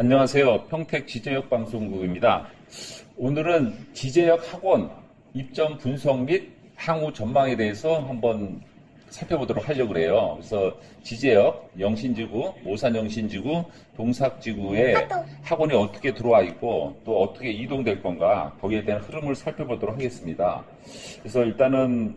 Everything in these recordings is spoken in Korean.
안녕하세요. 평택 지제역 방송국입니다. 오늘은 지제역 학원 입점 분석 및 향후 전망에 대해서 한번 살펴보도록 하려고 그래요. 그래서 지제역 영신지구, 모산 영신지구, 동삭지구에 학원이 어떻게 들어와 있고 또 어떻게 이동될 건가 거기에 대한 흐름을 살펴보도록 하겠습니다. 그래서 일단은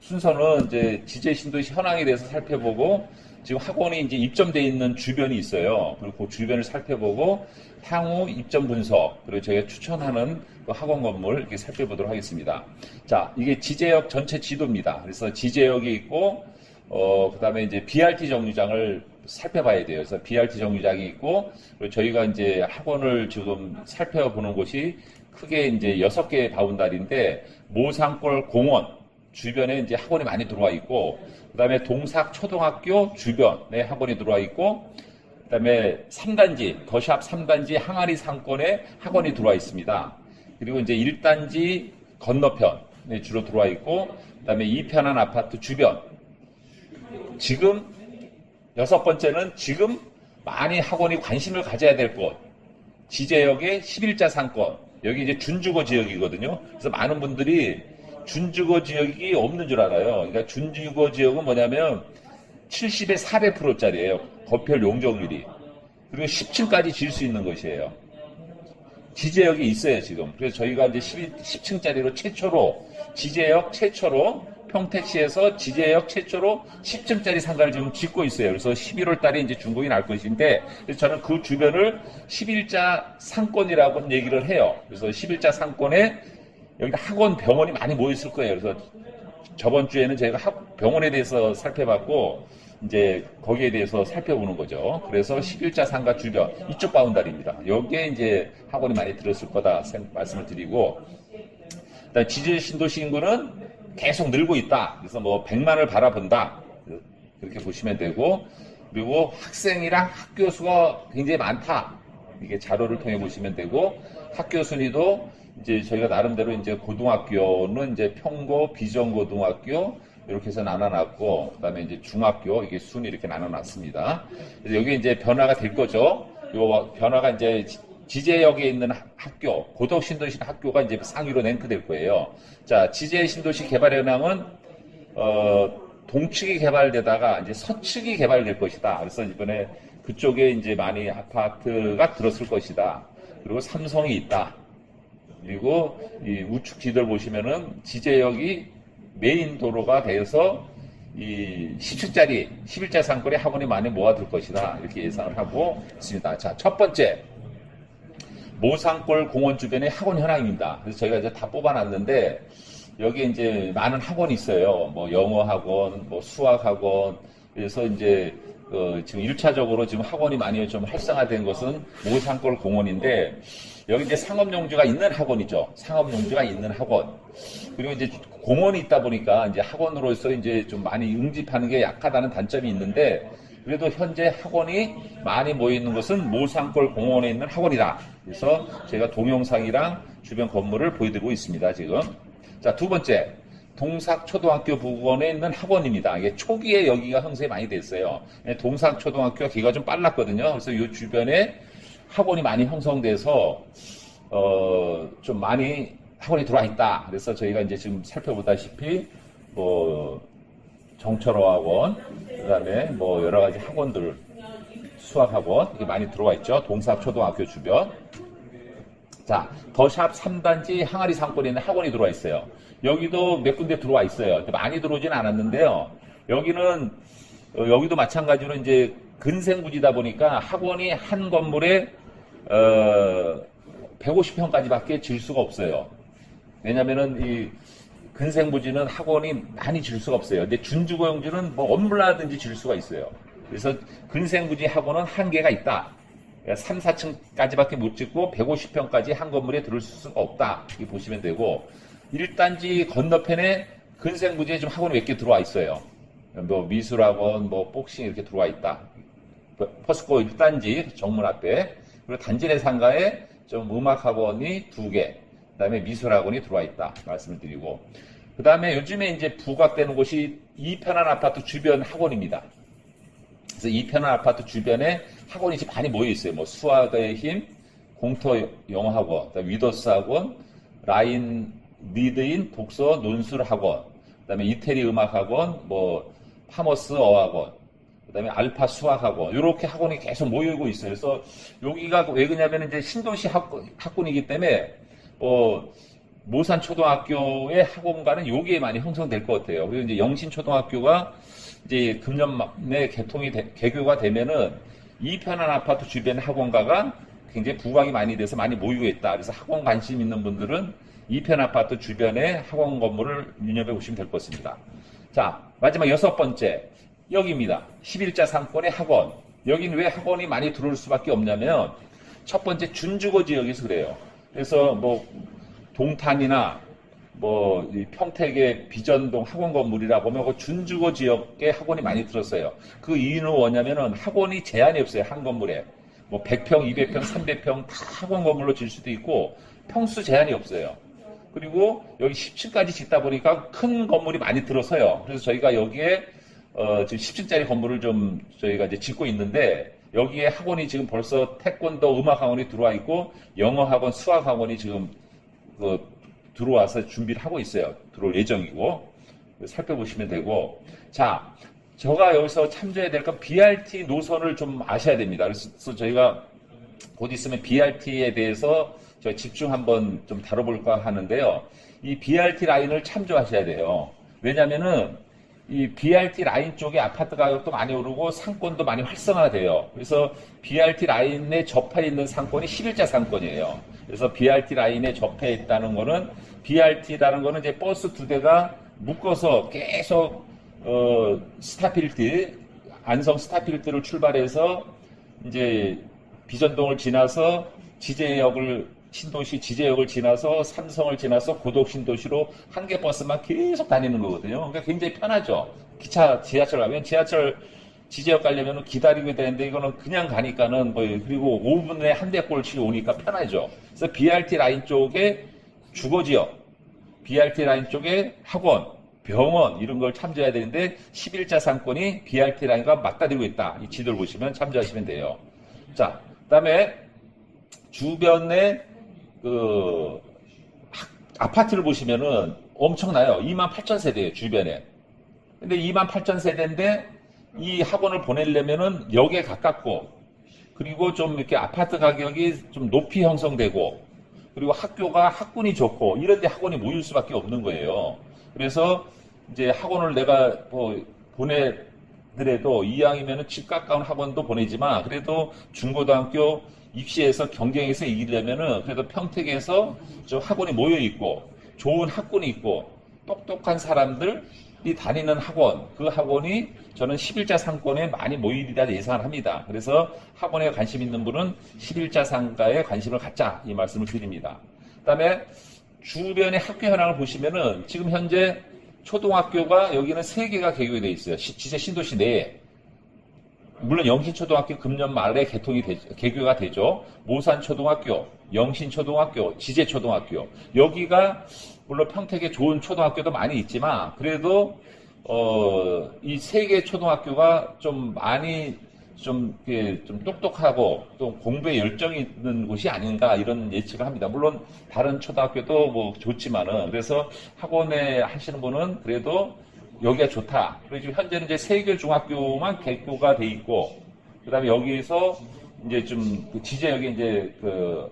순서는 이제 지제 신도시 현황에 대해서 살펴보고 지금 학원이 이제 입점돼 있는 주변이 있어요. 그리고 그 주변을 살펴보고 향후 입점 분석 그리고 저희가 추천하는 그 학원 건물 이렇게 살펴보도록 하겠습니다. 자, 이게 지제역 전체 지도입니다. 그래서 지제역이 있고 어 그 다음에 이제 BRT 정류장을 살펴봐야 돼요. 그래서 BRT 정류장이 있고 그리고 저희가 이제 학원을 지금 살펴보는 곳이 크게 이제 여섯 개의 바운다리인데 모산골 공원 주변에 이제 학원이 많이 들어와 있고, 그 다음에 동삭 초등학교 주변에 학원이 들어와 있고, 그 다음에 3단지, 더샵 3단지 항아리 상권에 학원이 들어와 있습니다. 그리고 이제 1단지 건너편에 주로 들어와 있고, 그 다음에 2편한 아파트 주변. 지금, 여섯 번째는 지금 많이 학원이 관심을 가져야 될 곳. 지제역의 11자 상권. 여기 이제 준주거 지역이거든요. 그래서 많은 분들이 준주거 지역이 없는 줄 알아요. 그러니까 준주거 지역은 뭐냐면 70에 400%짜리예요. 거별 용적률이. 그리고 10층까지 지을 수 있는 것이에요. 지제역이 있어요, 지금. 그래서 저희가 이제 10, 층짜리로 최초로, 지제역 최초로, 평택시에서 지제역 최초로 10층짜리 상가를 지금 짓고 있어요. 그래서 11월 달에 이제 준공이 날 것인데, 그래서 저는 그 주변을 11자 상권이라고 얘기를 해요. 그래서 11자 상권에 여기다 학원, 병원이 많이 모여 있을 거예요. 그래서 저번 주에는 저희가 학, 병원에 대해서 살펴봤고, 이제 거기에 대해서 살펴보는 거죠. 그래서 11자 상가 주변, 이쪽 바운다리입니다. 여기에 이제 학원이 많이 들었을 거다 생- 말씀을 드리고, 일단 지질 신도시 인구는 계속 늘고 있다. 그래서 뭐 100만을 바라본다. 그렇게 보시면 되고, 그리고 학생이랑 학교 수가 굉장히 많다. 이게 자료를 통해 보시면 되고, 학교 순위도 이제 저희가 나름대로 이제 고등학교는 이제 평고, 비전고등학교, 이렇게 해서 나눠놨고, 그 다음에 이제 중학교, 이게 순위 이렇게 나눠놨습니다. 그래서 여기 이제 변화가 될 거죠. 요 변화가 이제 지- 지제역에 있는 하- 학교, 고덕 신도시 학교가 이제 상위로 랭크될 거예요. 자, 지제 신도시 개발 현황은, 어, 동측이 개발되다가 이제 서측이 개발될 것이다. 그래서 이번에 그쪽에 이제 많이 아파트가 들었을 것이다. 그리고 삼성이 있다. 그리고 이 우측 지도를 보시면은 지제역이 메인 도로가 되어서 이 10층짜리 11자 상권에 학원이 많이 모아들 것이다. 이렇게 예상을 하고 있습니다. 자, 첫 번째. 모산골 공원 주변의 학원 현황입니다. 그래서 저희가 이제 다 뽑아놨는데 여기에 이제 많은 학원이 있어요. 뭐 영어 학원, 뭐 수학 학원. 그래서 이제 어, 지금 1차적으로 지금 학원이 많이 좀 활성화된 것은 모산골 공원인데 여기 이제 상업용지가 있는 학원이죠. 상업용지가 있는 학원. 그리고 이제 공원이 있다 보니까 이제 학원으로서 이제 좀 많이 응집하는 게 약하다는 단점이 있는데 그래도 현재 학원이 많이 모여 있는 것은 모산골 공원에 있는 학원이다. 그래서 제가 동영상이랑 주변 건물을 보여드리고 있습니다. 지금. 자, 두 번째. 동삭초등학교 부근에 있는 학원입니다. 이게 초기에 여기가 형성이 많이 됐어요. 예, 동삭초등학교가 기가 좀 빨랐거든요. 그래서 이 주변에 학원이 많이 형성돼서 어, 좀 많이 학원이 들어와 있다. 그래서 저희가 이제 지금 살펴보다시피 뭐 정철호 학원, 그다음에 뭐 여러 가지 학원들 수학 학원 이게 많이 들어와 있죠. 동삭 초등학교 주변. 자, 더샵 3단지 항아리 상권에 있는 학원이 들어와 있어요. 여기도 몇 군데 들어와 있어요. 많이 들어오진 않았는데요. 여기는 어, 여기도 마찬가지로 이제 근생부지다 보니까 학원이 한 건물에 어, 150평까지밖에 질 수가 없어요. 왜냐면은 이 근생부지는 학원이 많이 질 수가 없어요. 근데 준주거용지는 뭐 얼마든지 질 수가 있어요. 그래서 근생부지 학원은 한계가 있다. 3, 4층까지밖에 못 짓고 150평까지 한 건물에 들을 수가 없다. 이렇게 보시면 되고 1단지 건너편에 근생부지에 좀 학원이 몇 개 들어와 있어요. 뭐 미술학원, 뭐 복싱 이렇게 들어와 있다. 퍼스코 1단지 정문 앞에 그리고 단지 내 상가에 좀 음악학원이 두 개, 그다음에 미술학원이 들어와 있다 말씀을 드리고 그다음에 요즘에 이제 부각되는 곳이 이편한 아파트 주변 학원입니다. 그래서 이편한 아파트 주변에 학원이 지금 많이 모여 있어요. 뭐 수학의 힘, 공터 영어학원, 위더스 학원, 라인 리드인 독서 논술 학원, 그다음에 이태리 음악 학원, 뭐 파머스 어학원, 그다음에 알파 수학 학원 이렇게 학원이 계속 모이고 있어요. 그래서 여기가 왜 그러냐면 이제 신도시 학원, 학군이기 때문에 뭐 모산 초등학교의 학원과는 여기에 많이 형성될 것 같아요. 그리고 이제 영신 초등학교가 이제 금년에 개통이 되- 개교가 되면은 이 편한 아파트 주변 학원가가 굉장히 부각이 많이 돼서 많이 모이고 있다. 그래서 학원 관심 있는 분들은 이편 아파트 주변에 학원 건물을 눈여겨 보시면 될 것 같습니다. 자, 마지막 여섯 번째. 여기입니다. 11자 상권의 학원. 여기는 왜 학원이 많이 들어올 수밖에 없냐면, 첫 번째 준주거 지역에서 그래요. 그래서 뭐, 동탄이나 뭐, 이 평택의 비전동 학원 건물이라 보면 그 준주거 지역에 학원이 많이 들었어요. 그 이유는 뭐냐면은 학원이 제한이 없어요. 한 건물에. 뭐 100평, 200평, 300평 다 학원 건물로 질 수도 있고 평수 제한이 없어요. 그리고 여기 10층까지 짓다 보니까 큰 건물이 많이 들어서요. 그래서 저희가 여기에 어, 지금 10층짜리 건물을 좀 저희가 이제 짓고 있는데 여기에 학원이 지금 벌써 태권도 음악 학원이 들어와 있고 영어 학원, 수학 학원이 지금 그 들어와서 준비를 하고 있어요. 들어올 예정이고 살펴보시면 되고 자 제가 여기서 참조해야 될 건 BRT 노선을 좀 아셔야 됩니다. 그래서 저희가 곧 있으면 BRT에 대해서 저희 집중 한번 좀 다뤄볼까 하는데요. 이 BRT 라인을 참조하셔야 돼요. 왜냐면은 이 BRT 라인 쪽에 아파트 가격도 많이 오르고 상권도 많이 활성화돼요. 그래서 BRT 라인에 접해 있는 상권이 11자 상권이에요. 그래서 BRT 라인에 접해 있다는 거는 BRT라는 거는 이제 버스 두 대가 묶어서 계속 어, 스타필드, 안성 스타필드를 출발해서 이제 비전동을 지나서 지제역을 신도시 지제역을 지나서 삼성을 지나서 고덕 신도시로 한 개 버스만 계속 다니는 거거든요. 그러니까 굉장히 편하죠. 기차, 지하철 가면 지하철 지제역 가려면 기다리게 되는데 이거는 그냥 가니까는 뭐 그리고 5분에 한 대꼴씩 오니까 편하죠. 그래서 BRT 라인 쪽에 주거 지역, BRT 라인 쪽에 학원, 병원 이런 걸 참조해야 되는데 11자 상권이 BRT 라인과 맞닿아지고 있다. 이 지도를 보시면 참조하시면 돼요. 자, 그다음에 주변에 그 학- 아파트를 보시면은 엄청나요. 2만 8천 세대예요, 주변에. 근데 2만 8천 세대인데 이 학원을 보내려면은 역에 가깝고 그리고 좀 이렇게 아파트 가격이 좀 높이 형성되고 그리고 학교가 학군이 좋고 이런 데 학원이 모일 수밖에 없는 거예요. 그래서 이제 학원을 내가 뭐 보내더라도 이왕이면은 집 가까운 학원도 보내지만 그래도 중고등학교 입시에서 경쟁에서 이기려면은 그래도 평택에서 좀 학원이 모여 있고 좋은 학군이 있고 똑똑한 사람들이 다니는 학원 그 학원이 저는 11자 상권에 많이 모이리라 예상을 합니다. 그래서 학원에 관심 있는 분은 11자 상가에 관심을 갖자 이 말씀을 드립니다. 그다음에 주변의 학교 현황을 보시면은 지금 현재 초등학교가 여기는 세 개가 개교가 돼 있어요. 시- 지제 신도시 내에. 물론 영신초등학교 금년 말에 개통이 되, 개교가 되죠. 모산초등학교, 영신초등학교, 지제초등학교. 여기가 물론 평택에 좋은 초등학교도 많이 있지만 그래도 어, 이 세 개 초등학교가 좀 많이 좀, 이렇게 좀 똑똑하고 또 공부에 열정이 있는 곳이 아닌가 이런 예측을 합니다. 물론 다른 초등학교도 뭐 좋지만은 그래서 학원에 하시는 분은 그래도 여기가 좋다. 그리고 지금 현재는 이제 세개 중학교만 개교가 돼 있고 그 다음에 여기에서 이제 좀 그 지제역에 이제 그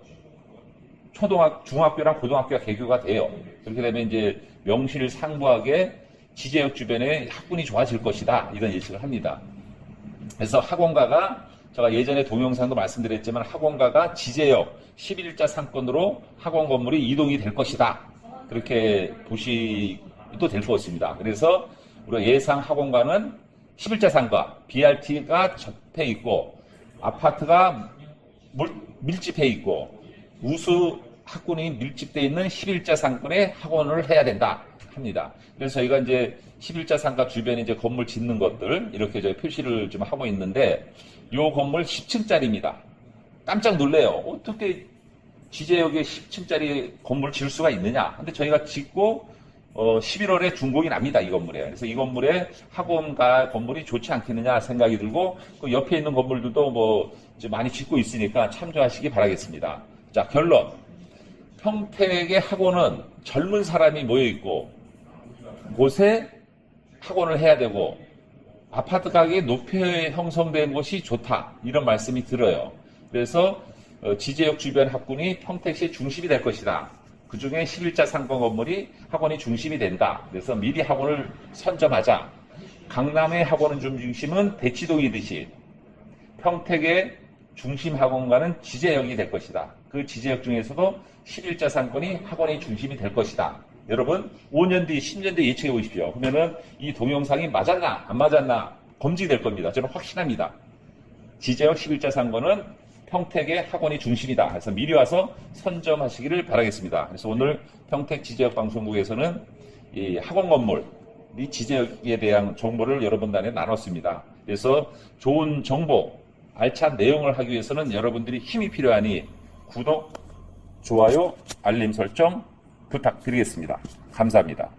초등학 중학교랑 고등학교가 개교가 돼요. 그렇게 되면 이제 명실 상부하게 지제역 주변에 학군이 좋아질 것이다. 이런 예측을 합니다. 그래서 학원가가 제가 예전에 동영상도 말씀드렸지만 학원가가 지제역 11자 상권으로 학원 건물이 이동이 될 것이다. 그렇게 보시 도될것 같습니다. 그래서 우리가 예상 학원가는 11자 상가, BRT가 접해 있고 아파트가 물- 밀집해 있고 우수 학군이 밀집돼 있는 11자 상권에 학원을 해야 된다 합니다. 그래서 저희가 이제 11자 상가 주변에 이제 건물 짓는 것들 이렇게 저희 표시를 좀 하고 있는데 요 건물 10층짜리입니다. 깜짝 놀래요. 어떻게 지제역에 10층짜리 건물 을 지을 수가 있느냐? 근데 저희가 짓고 어, 11월에 준공이 납니다, 이 건물에. 그래서 이 건물에 학원과 건물이 좋지 않겠느냐 생각이 들고, 그 옆에 있는 건물들도 뭐, 많이 짓고 있으니까 참조하시기 바라겠습니다. 자, 결론. 평택의 학원은 젊은 사람이 모여 있고, 곳에 학원을 해야 되고, 아파트 가격이 높이 형성된 곳이 좋다. 이런 말씀이 들어요. 그래서 어, 지제역 주변 학군이 평택시 중심이 될 것이다. 그 중에 11자 상권 건물이 학원이 중심이 된다. 그래서 미리 학원을 선점하자. 강남의 학원은 좀 중심은 대치동이듯이 평택의 중심 학원과는 지제역이 될 것이다. 그 지제역 중에서도 11자 상권이 학원이 중심이 될 것이다. 여러분, 5년 뒤, 10년 뒤 예측해 보십시오. 그러면은 이 동영상이 맞았나, 안 맞았나 검증될 겁니다. 저는 확신합니다. 지제역 11자 상권은 평택의 학원이 중심이다. 그래서 미리 와서 선점하시기를 바라겠습니다. 그래서 오늘 평택 지제역 방송국에서는 이 학원 건물, 이 지제역에 대한 정보를 여러분들에 나눴습니다. 그래서 좋은 정보, 알찬 내용을 하기 위해서는 여러분들이 힘이 필요하니 구독, 좋아요, 알림 설정 부탁드리겠습니다. 감사합니다.